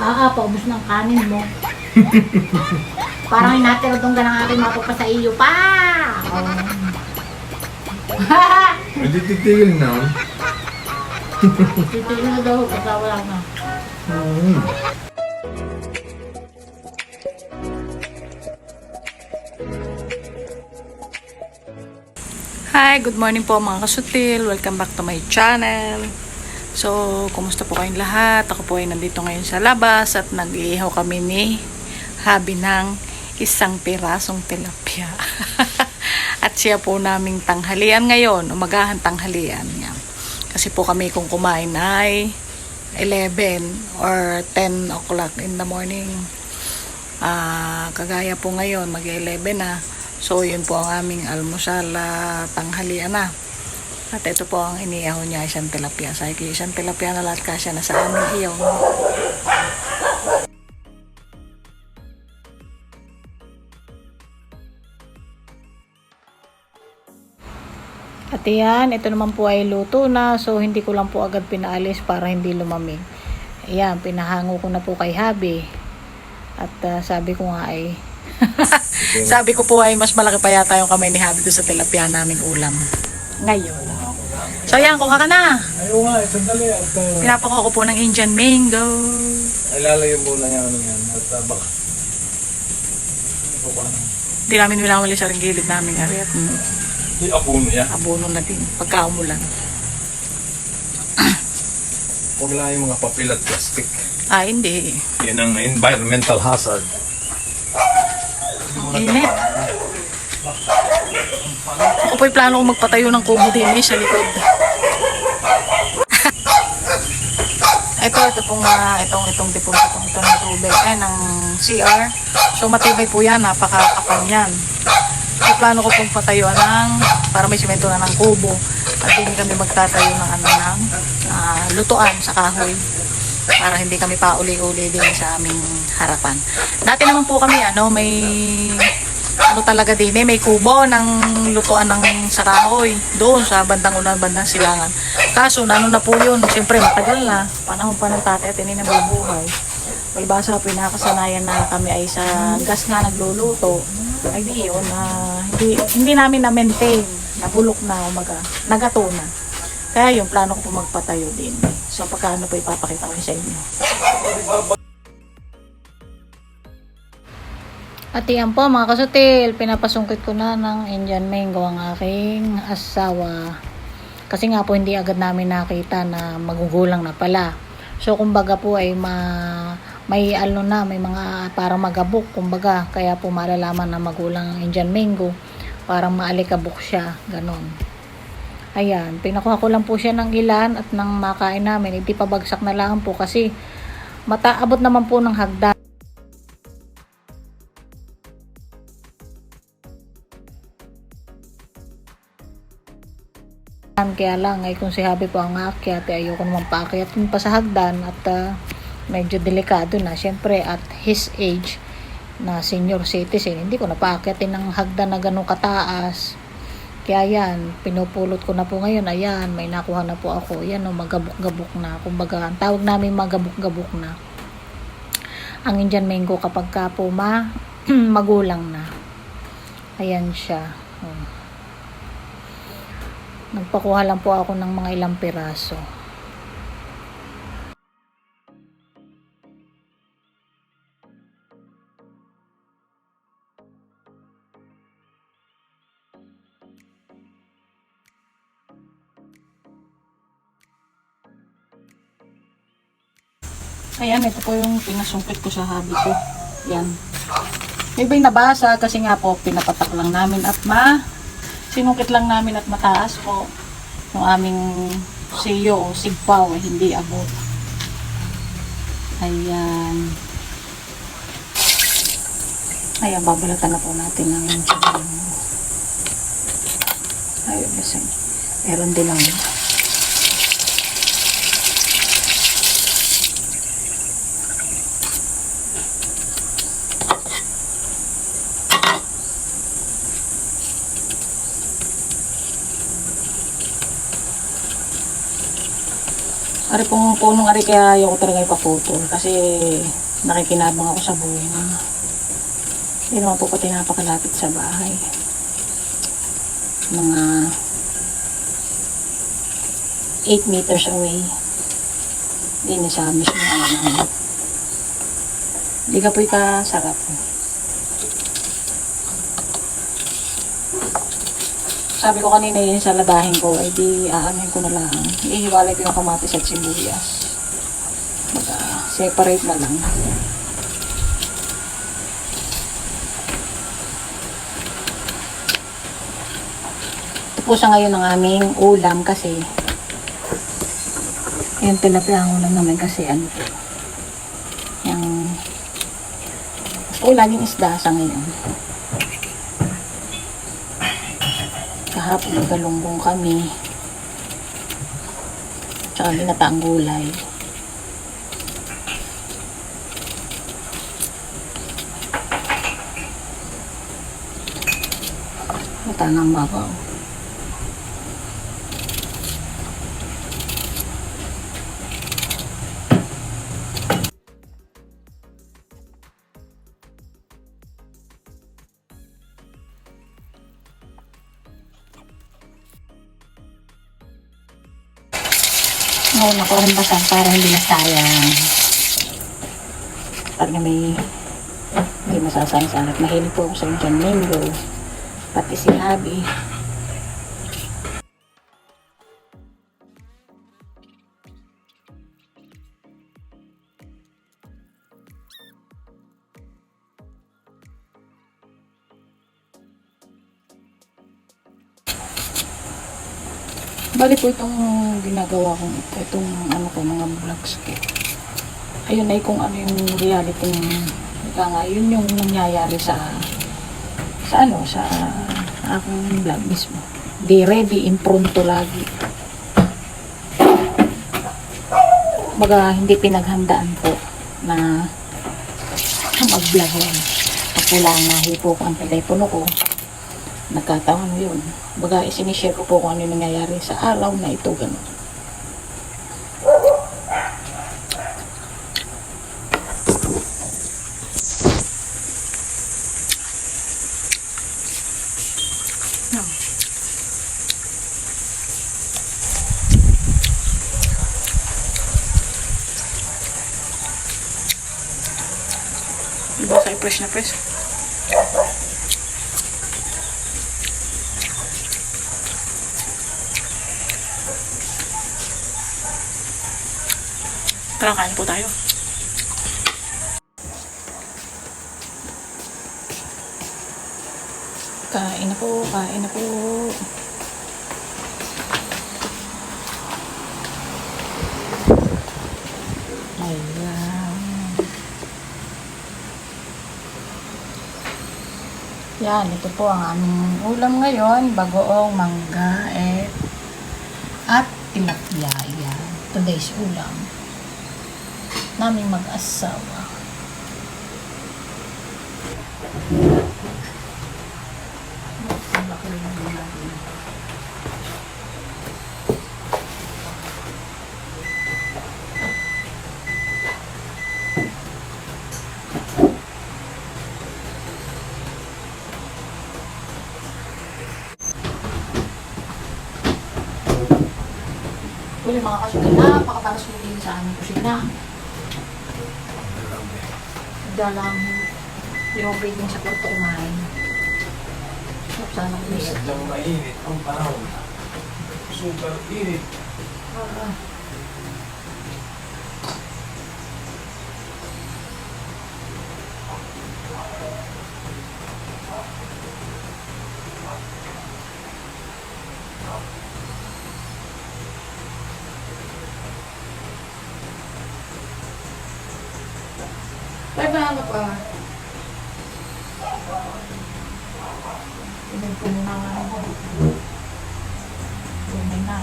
Ah, paubos ng kanin mo. Parang inatirotong ka ng aking mapapa sa iyo pa. Oh. Hindi titigil na. Titigil na daw, basta wala na. Mm. Hi, good morning po mga kasutil. Welcome back to my channel. So, kumusta po kayong lahat? Ako po ay nandito ngayon sa labas at nag-iihaw kami ni Habi ng isang pirasong tilapia. at siya po naming tanghalian ngayon, umagahan tanghalian niya. Kasi po kami kung kumain ay 11 or 10 o'clock in the morning. Ah, kagaya po ngayon, mag-11 na. So, yun po ang aming almusal ah, tanghalian na. At ito po ang iniyaw niya, isang tilapia. Sabi ko, isang tilapia na lahat kasya na sa aming iyaw. At yan, ito naman po ay luto na. So, hindi ko lang po agad pinaalis para hindi lumamig. Ayan, pinahango ko na po kay Habi. At ah, sabi ko nga ay sabi ko po ay mas malaki pa yata yung kamay ni Habi doon sa tilapia naming ulam. Ngayon. So ayan, kuha ka na. Ayaw nga, sandali. At uh, Pinapakuha ko po ng Indian mango. ilalayo muna niya ano yan. At uh, baka. Hindi namin minawali sa ring gilid namin ari at mm, Hindi apuno niya. abono na din pagka umulan. Huwag lang yung mga papel at plastic. Ah, hindi. Yan ang environmental hazard. Init. Ako po'y plano kong magpatayo ng kubo din eh, sa likod. ito, ito pong, ah, itong, itong tipong, itong, ito ng tubig, ay, ng CR. So, matibay po yan, napakakapal yan. So, plano ko pong patayuan ng, para may simento na ng kubo. At hindi kami magtatayo ng, ano, ng ah, lutuan sa kahoy para hindi kami pauli-uli din sa aming harapan. Dati naman po kami ano, may ano talaga din eh, may kubo ng lutuan ng sa kahoy doon sa bandang unang bandang silangan. Kaso ano na po yun, siyempre matagal na, panahon pa ng tatay at ini nabubuhay. Palibasa pinakasanayan na kami ay sa gas nga nagluluto. Ay di yun, na hindi, hindi namin na-maintain, nabulok na, umaga, nagato na. Kaya yung plano ko po magpatayo din. So pagkano po ipapakita ko sa inyo. At yan po mga kasutil, pinapasungkit ko na ng Indian mango ang aking asawa. Kasi nga po hindi agad namin nakita na magugulang na pala. So kumbaga po ay ma may ano na, may mga parang magabok kumbaga. Kaya po malalaman na magulang ang Indian mango. Parang maalikabok siya, ganon. Ayan, pinakuha ko lang po siya ng ilan at nang makain namin, hindi pa bagsak na lang po kasi mataabot naman po ng hagdan. Kaya lang, ay kung si Habi po ang aakyat, eh, ayoko naman paakyat pa sa hagdan at ah, medyo delikado na. Siyempre, at his age, na senior citizen, hindi ko na paakyatin ng hagdan na ganun kataas. Kaya yan, pinupulot ko na po ngayon. Ayan, may nakuha na po ako. Yan o, magabok-gabok na. Kumbaga, ang tawag namin magabok-gabok na. Ang Indian mango kapag ka po ma, magulang na. Ayan siya. Nagpakuha lang po ako ng mga ilang piraso. Ayan, ito po yung pinasungkit ko sa habi ko. Yan. May iba'y nabasa kasi nga po pinapatak lang namin at ma sinungkit lang namin at mataas po yung aming siyo o sigpaw eh, hindi abot. Ayan. Ayan, babalatan na po natin ng Ayun, kasi meron din lang. Ari pong punong ari kaya ayaw ko talaga ipaputol kasi nakikinabang ako sa buhay na hindi naman po pati napakalapit sa bahay. Mga 8 meters away. Hindi na sa mismo namin. Hindi ka po ikasarap. Sabi ko kanina yun sa ladahin ko, ay di aanin ko na lang. Ihiwalay ko yung kamatis at sibuyas. Baka separate na lang. Ito sa ngayon ang aming ulam kasi yung tilapia ang ulam namin kasi ano po. Yung ulam yung isda sa ngayon. Kahapon nagkalunggong kami. Tsaka ginataang gulay. Matangang babaw. Ngayon ako rin basan para hindi na sayang. Para may hindi masasayang-sayang. At mahilig po ako sa Indian mango. Pati si Abby. Bali po itong ginagawa kong ito, itong ano ko, mga vlogs ko. Ayun ay kung ano yung reality ng ika nga, yun yung nangyayari sa sa ano, sa aking vlog mismo. Be ready, impronto lagi. Baga, hindi pinaghandaan po na mag-vlog yan. Pag kailangan nahipo ko ang telepono ko, nagkataon yun. Baga, isinishare ko po kung ano yung nangyayari sa araw na ito, gano'n. No. Diba kayo fresh na fresh? Tara, kain po tayo. Kain na po, kain na po. Yan, ito po ang aming ulam ngayon. Bagoong mangga eh, at tilapia. Yan, today's ulam naming mag-asawa. Uli mga kasulina, napakatalas mo din sa aming kusina. Dalang yung sa kwarto kumain. Sana ko isa. Sadyang mainit ang panahon. Super init. Ay, ba ano pa? Pinagpun na nga ako. Punin na.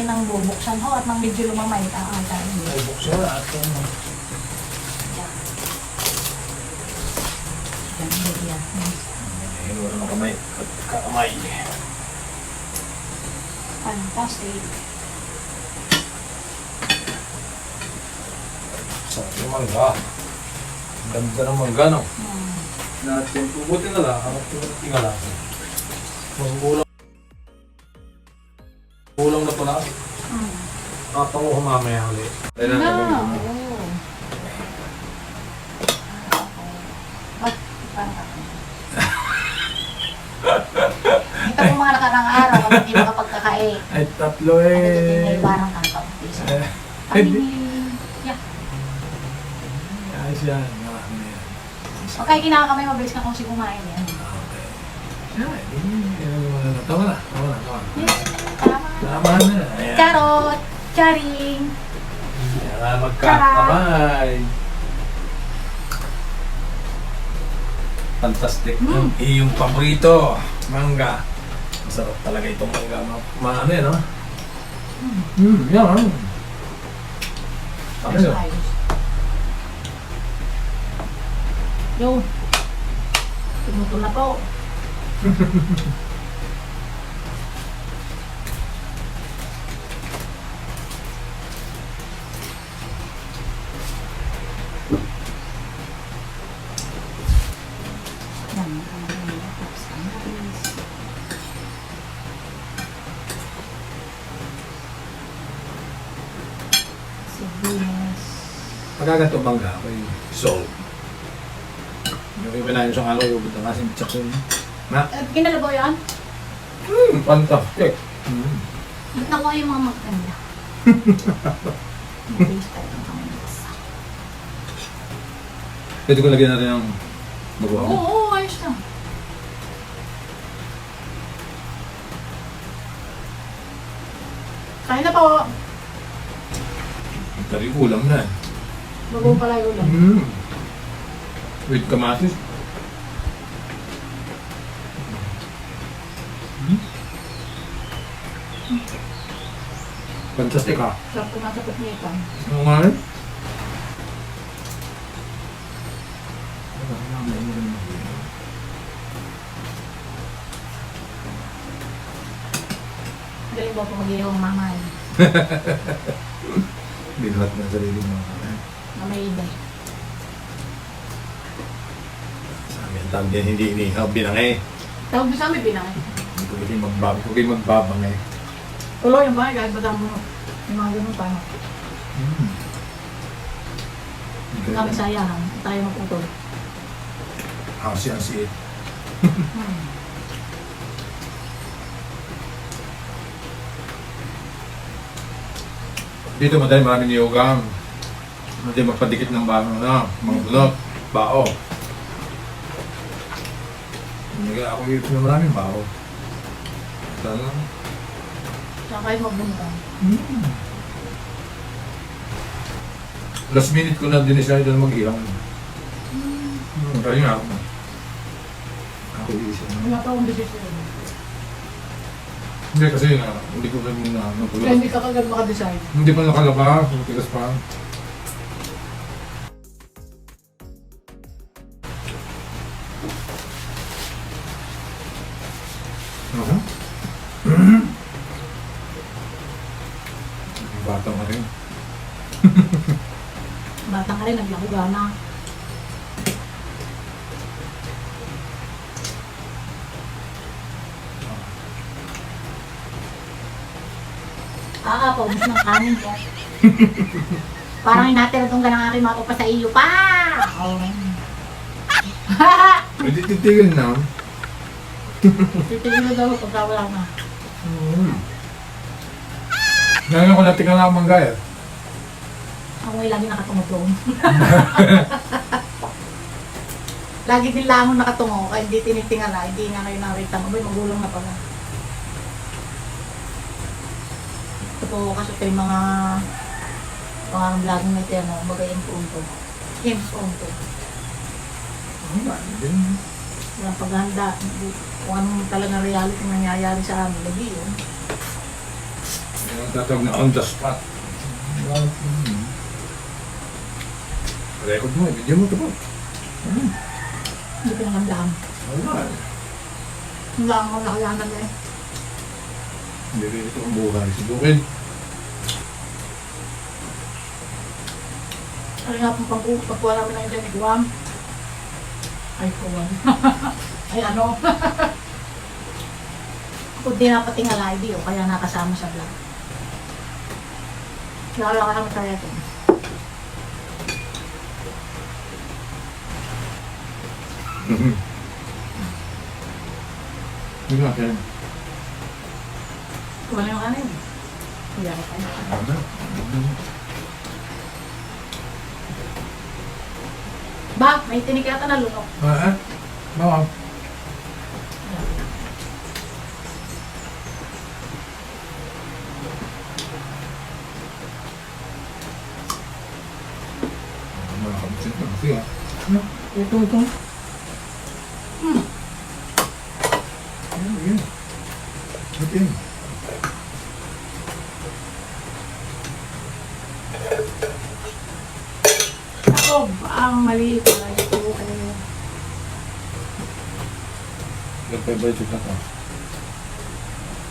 Akin ang bubuksan ho at nang medyo lumamay. Ah, ah, dahil. Ay, buksan na at yung Yan, yan. Hinuwa ng kamay. Kamay. Fantastic. Sarap yung mangga. Ang Ganda ng mangga, no? Hmm. Natin, buti na lang. Harap yung tingala. Magulang. Na pala. Hmm. Kapango ko mamaya ulit. Ayun Na, na. oo. Ba't parang Ito mga nakarang araw, kung hindi makapagkakain. Ay, tatlo Ano eh. may barang kang kampisa. Eh, Kami hindi. ni... Yeah. Ayos yan. Marami na yan. Okay, kinakamay, mabilis ka kung si kumain yan. Okay. Eh, ano na. Tama na. Tama na. Tama na. Yes, tama. Na. Ayan. Charot! Charing! Yan na magkakamay. Fantastic. Mm. Iyong paborito. Mangga. Masarap talaga itong mangga. Ma, ma ano yan, no? Mm, yan. Ano yun? Ayos. Yo. Tumuto na po. Pagkaganto mangga, ako'y sold. Yung iba na yung isang araw, yung butang kasing tsakson. Na? Eh, Kinalabaw yan? Mm, fantastic. Mm. Ba't nakuha yung mga maganda? Pwede ko lagyan natin ng bagoong. Oo, oo, ayos na. Kain na po. Dari ulam na. Bago pala yung ulam. Mm. With kamatis. Mm. Fantastic ah. Sarap ko nasa pagnitan. Ano nga rin? Galing ba po mag-iwang mamay? Binuhat na sarili mo. Eh. Na may iba. Sa amin, tawag din hindi inihaw binangay. Tawag mo sa amin, binangay. Hindi ko kayo magbabang, ko kayo magbabangay. Tuloy yung bahay, kahit ba mo yung mga ganun pa. Mm. Kami sayahan, tayo magputol. Hasi ang siit. Hmm. Dito madali maraming niyogang. Hindi magpadikit ng bano na, mga bulot, bao. Hindi ako yung na maraming bao. Talaga. Saka kahit magbuntan. Mm. Last minute ko na dinisay doon mag-ilang. Hmm, kasi nga ako. Ako iisip na. Wala pa akong decision. Hindi kasi na, hindi ko rin na, ano, Kaya hindi ka kagad makadesign. Hindi pa nakalabas, matigas pa. Rin, naglako gana. Ah, paubos ng kanin ko. Parang hinatira itong ganang aking mapapa sa iyo pa. Oh. Pwede titigil na. Titigil na daw pagka wala na. Mm. Ngayon ko natin ka lang manggaya. Ako ay lagi nakatumutong. lagi din lang ako nakatungo, kaya hindi tinitingala, hindi nga kayo nakita mo. Bay, magulang na pala. Ito po kasi ito yung mga mga vlogging na ito, ano, magayin punto. James punto. Din. Walang paghanda. Kung anong talagang reality nangyayari sa amin, lagi yun. Yung tatawag na on the spot. Hmm. Record mo, video mo ito po. Hmm. Hindi pinagandaan. Wala eh. Wala akong nakalanan eh. Hindi rin ito ang buhay. Subukin. Ano nga pong pag pagkuha namin ng dyan, iguam. Ay, kuwan. Ay, ano? Kung di na pati nga live kaya nakasama sa vlog. Lalo ka naman tayo ito. Yung akin. Kuha na yung kanin. Kuya ko tayo. Ano? Ba, may tinik yata na lunok. Ah, eh? Ah. Ano? Ito, ito. Yun? Ba't yun? Ako, ang maliit na ito. Kaya, Nagpabudget na to.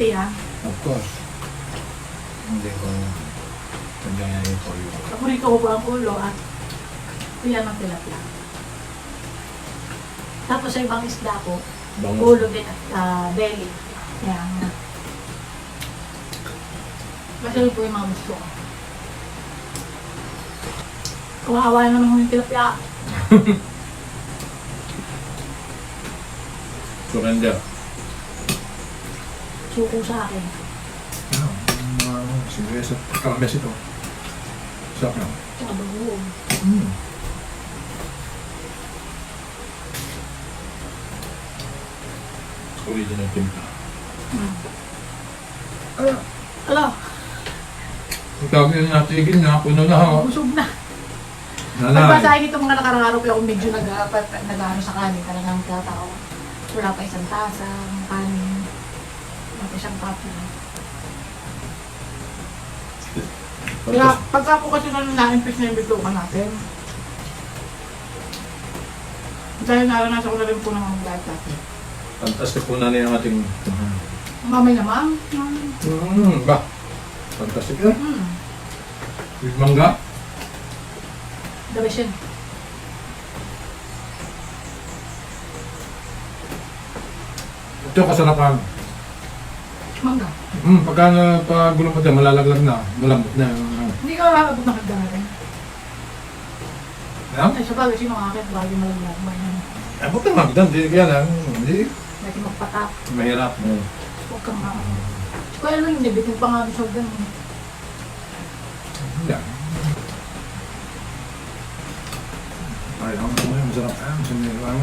tiya. Of course. Hindi ko yung for you. Paborito ko po ang ulo at tiya ng tilapia. Tapos sa ibang isda ko, Bango. ulo din at ah, belly. Kaya nga. Yun po yung mga gusto ko. Kawawa na naman yung tilapia. Surrender. Suko sa akin. Ano? Ano? Siguro sa kalames ito. Sarap na. Tsaka bagoong. Mm. Original timpla. Hmm. Ala, ala, Ang tawag yun natigil na, puno na ako. busog na. Nanay. Pagbasahin ito mga nakarang araw, kaya ako medyo nag nag sa kanin, talagang tatao. Wala pa isang tasa, ng kanin. Wala pa isang kape. Kaya pagka po kasi nang na-impress na yung bitukan natin, dahil naranasan ko na rin po ng mga diet natin. Fantastic po na ang ating... Mamay naman. Hmm. Mm, ba? Fantastic yan. Hmm. With mangga. The best yun. Ito kasarapan. Mangga. Mm, pagka na pagulong pa din, malalaglag na. Malambot na. Hindi ka makakabot ng hagdanan. yeah? Ay, sa bagay, sino makakit? Bagay malaglag. Eh, buti magdan. Hindi kaya lang. Hindi. Dati magpatak. Mahirap. Mm. Huwag kang makakabot. Kaya lang yung bitin pa nga sa ganun. Yan. Ay, ang mga masarap. Ah, masarap. Ang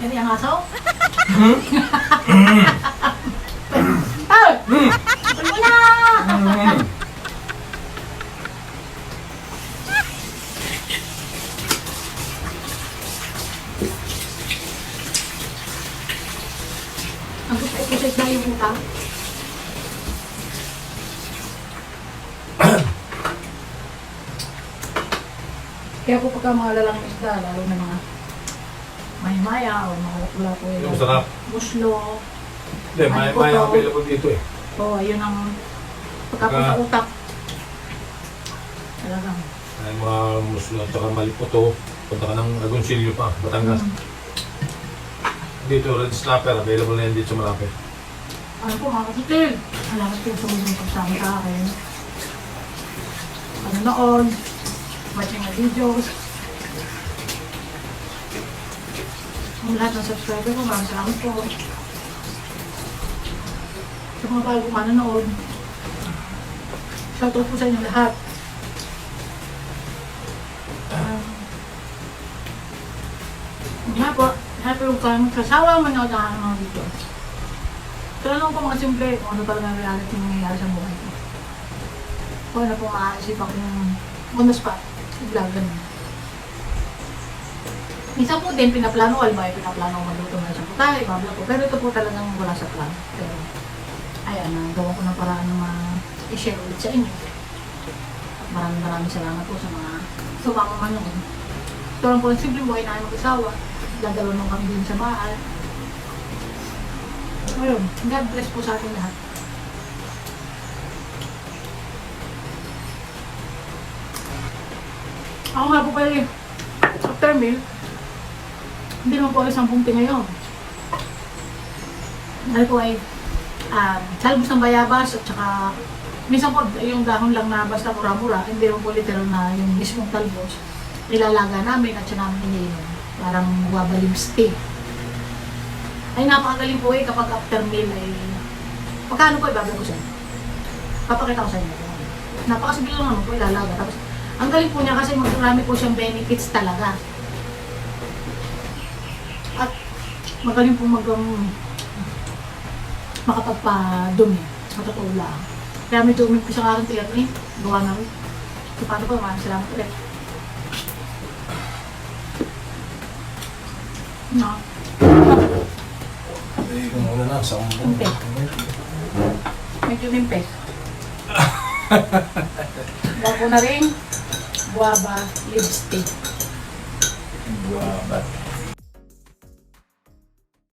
Yan yung asaw? Ay! Kaya po pagka mga lalang isda, lalo na mga maya-maya o mga wala po Yung sarap. Muslo. Hindi, may, Ano may to? available dito eh. O, ayun ang pagka po sa utak. Talagang. Ay, mga muslo at saka malipoto. Punta ka ng Agoncillo pa, Batangas. Mm. Dito, red snapper. Available na yan dito sa Malapit. Ano po mga kasitil? Salamat po sa mga pagsama sa akin. Panonood. Watching my videos. Ang lahat ng subscriber ko, maraming salamat po. Sa mga bago manonood. Shoutout po sa inyo lahat. Um, nga po, happy ko kayo magkasawa manood ang mga videos. Tanong ko mga simple kung ano talaga reality ng nangyayari sa buhay ko. Kung ano po maaisip ako yung on the spot, vlog ganun. Minsan po din pinaplano, alam mo, pinaplano ko magluto na sa putahe, babla po. Pero ito po talagang wala sa plan. Pero, ayan, nagawa ko ng paraan na ma-share ulit sa inyo. Maraming maraming salamat po sa mga sumama man noon. Ito lang po ang simple buhay namin mag-asawa. Dadalo nung kami din sa bahay. Ayun, God bless po sa ating lahat. Ako nga po pala eh, after meal, hindi naman po alis ang bumti ngayon. Dahil po ay um, talbos ng bayabas at saka minsan po yung dahon lang na basta mura-mura, hindi naman po literal na yung mismong talbos. Ilalaga namin at siya namin iniinom. Parang wabalim steak. Ay napakagaling po eh kapag after meal ay Pagkano po ibablog ko sa inyo? Papakita ko sa inyo. Napakasimple lang naman po ilalaga. Tapos, ang galing po niya kasi marami po siyang benefits talaga. At magaling po mag um, makapagpa-dumi. Sa totoo lang. Kaya medyo umip ko sa aking tiyan eh. Gawa na rin. So, paano po? Maraming salamat ulit. No. Eh, kung muna na, sa umbong. Okay. Medyo mimpes. Gawa ko na rin guava lipstick. Buwabat.